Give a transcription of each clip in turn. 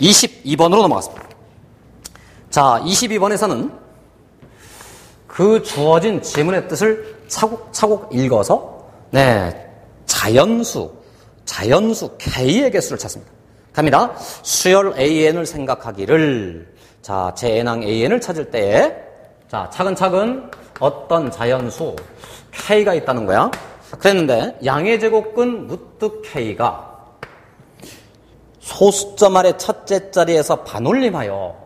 22번으로 넘어갔습니다. 자, 22번에서는 그 주어진 지문의 뜻을 차곡차곡 읽어서 네, 자연수, 자연수 K의 개수를 찾습니다. 갑니다. 수열 AN을 생각하기를 자, 제 n항 AN을 찾을 때에 자, 차근차근 어떤 자연수 K가 있다는 거야. 그랬는데 양의 제곱근 루트 K가 소수점 아래 첫째 자리에서 반올림하여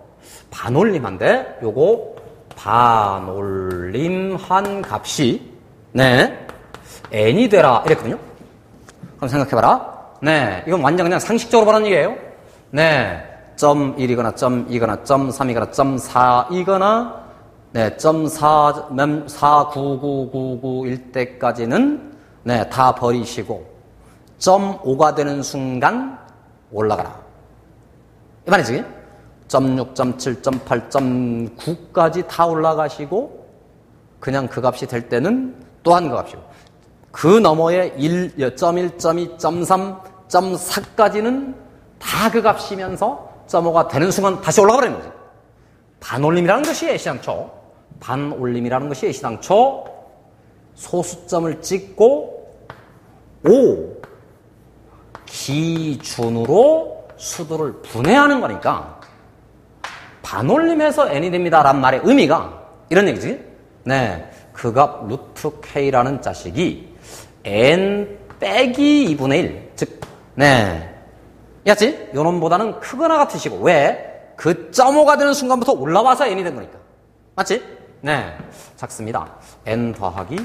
반올림한데 요거 반올림한 값이 네 n이 되라 이랬거든요. 그럼 생각해봐라. 네 이건 완전 그냥 상식적으로 말하는 얘기예요. 네. 점 1이거나 점 2거나 점 3이거나 점 4이거나 네, 점 4, 49999일 때까지는 네, 다 버리시고 점 5가 되는 순간 올라가라. 이 말이지. 점 6, 점 7, 점 8, 점 9까지 다 올라가시고 그냥 그 값이 될 때는 또한 그 값이고 그 너머에 1, 점 1, 점 2, 점 3, 점 4까지는 다 그 값이면서 점 5가 되는 순간 다시 올라가 버리는 거지. 반올림이라는 것이 애시당초 반올림이라는 것이 애시당초 소수점을 찍고 5 기준으로 수도를 분해하는 거니까 반올림해서 n이 됩니다. 란 말의 의미가 이런 얘기지. 네. 그값 루트 k라는 자식이 n 빼기 2분의 1. 즉, 네. 야지? 요놈보다는 크거나 같으시고. 왜? 그 점호가 되는 순간부터 올라와서 n이 된 거니까. 맞지? 네. 작습니다. n 더하기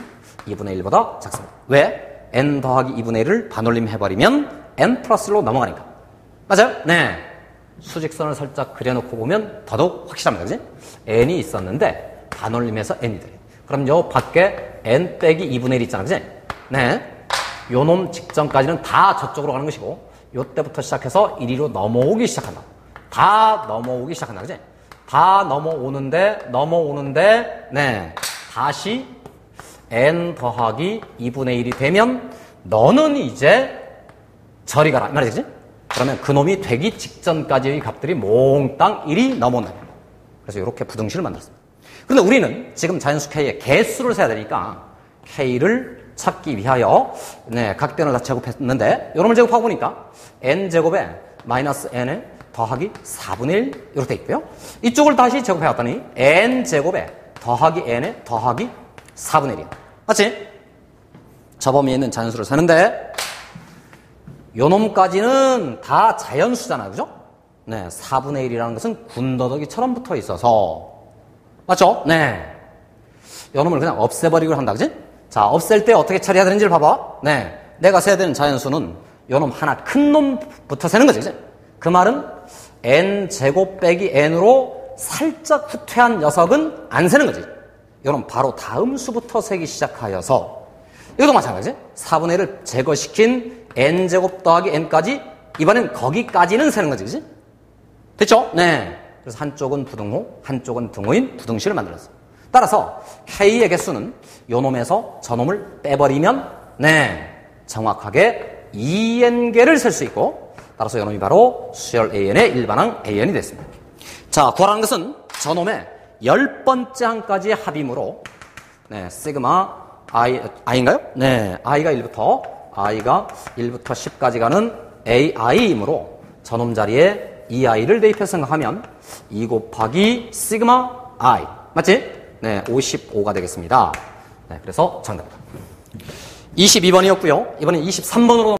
2분의 1보다 작습니다. 왜? n 더하기 2분의 1을 반올림 해버리면 n 플러스로 넘어가니까. 맞아요? 네. 수직선을 살짝 그려놓고 보면 더더욱 확실합니다. 그지? n이 있었는데 반올림해서 n이 돼. 그럼 요 밖에 n 빼기 2분의 1 있잖아. 그지? 네. 요놈 직전까지는 다 저쪽으로 가는 것이고 요 때부터 시작해서 1위로 넘어오기 시작한다. 다 넘어오기 시작한다. 그지? 다 넘어오는데 넘어오는데 네. 다시 n 더하기 2분의 1이 되면 너는 이제 저리 가라. 이 말이지? 그러면 그놈이 되기 직전까지의 값들이 몽땅 1이 넘어온다. 그래서 이렇게 부등식을 만들었습니다. 그런데 우리는 지금 자연수 K의 개수를 세야 되니까 K를 찾기 위하여 네, 각 변을 다 제곱했는데 요놈을 제곱하고 보니까 n제곱에 마이너스 n에 더하기 4분의 1 이렇게 돼 있고요. 이쪽을 다시 제곱해왔더니 n제곱에 더하기 n에 더하기 4분의 1이야. 맞지? 저 범위에 있는 자연수를 세는데 요놈까지는 다 자연수잖아요. 그죠? 네. 4분의 1이라는 것은 군더더기처럼 붙어 있어서. 맞죠? 네. 요놈을 그냥 없애버리고 한다. 그지? 자, 없앨 때 어떻게 처리해야 되는지를 봐봐. 네. 내가 세야 되는 자연수는 요놈 하나 큰 놈부터 세는 거지. 그지? 그 말은 n 제곱 빼기 n으로 살짝 후퇴한 녀석은 안 세는 거지. 요놈 바로 다음 수부터 세기 시작하여서 이것도 마찬가지. 4분의 1을 제거시킨 n제곱 더하기 n까지 이번엔 거기까지는 세는 거지. 그지? 됐죠? 네. 그래서 한쪽은 부등호, 한쪽은 등호인 부등식을 만들었어. 따라서 K의 개수는 요 놈에서 저 놈을 빼버리면 네. 정확하게 2n개를 셀 수 있고 따라서 요 놈이 바로 수열 AN의 일반항 AN이 됐습니다. 자, 구하라는 것은 저 놈의 열 번째 항까지의 합이므로 네, 시그마 i i인가요? 네, i가 1부터 i가 1부터 10까지 가는 ai이므로 저놈 자리에 이 i를 대입해서 생각하면 2 곱하기 시그마 i 맞지? 네, 55가 되겠습니다. 네, 그래서 정답. 22번이었고요. 이번엔 23번으로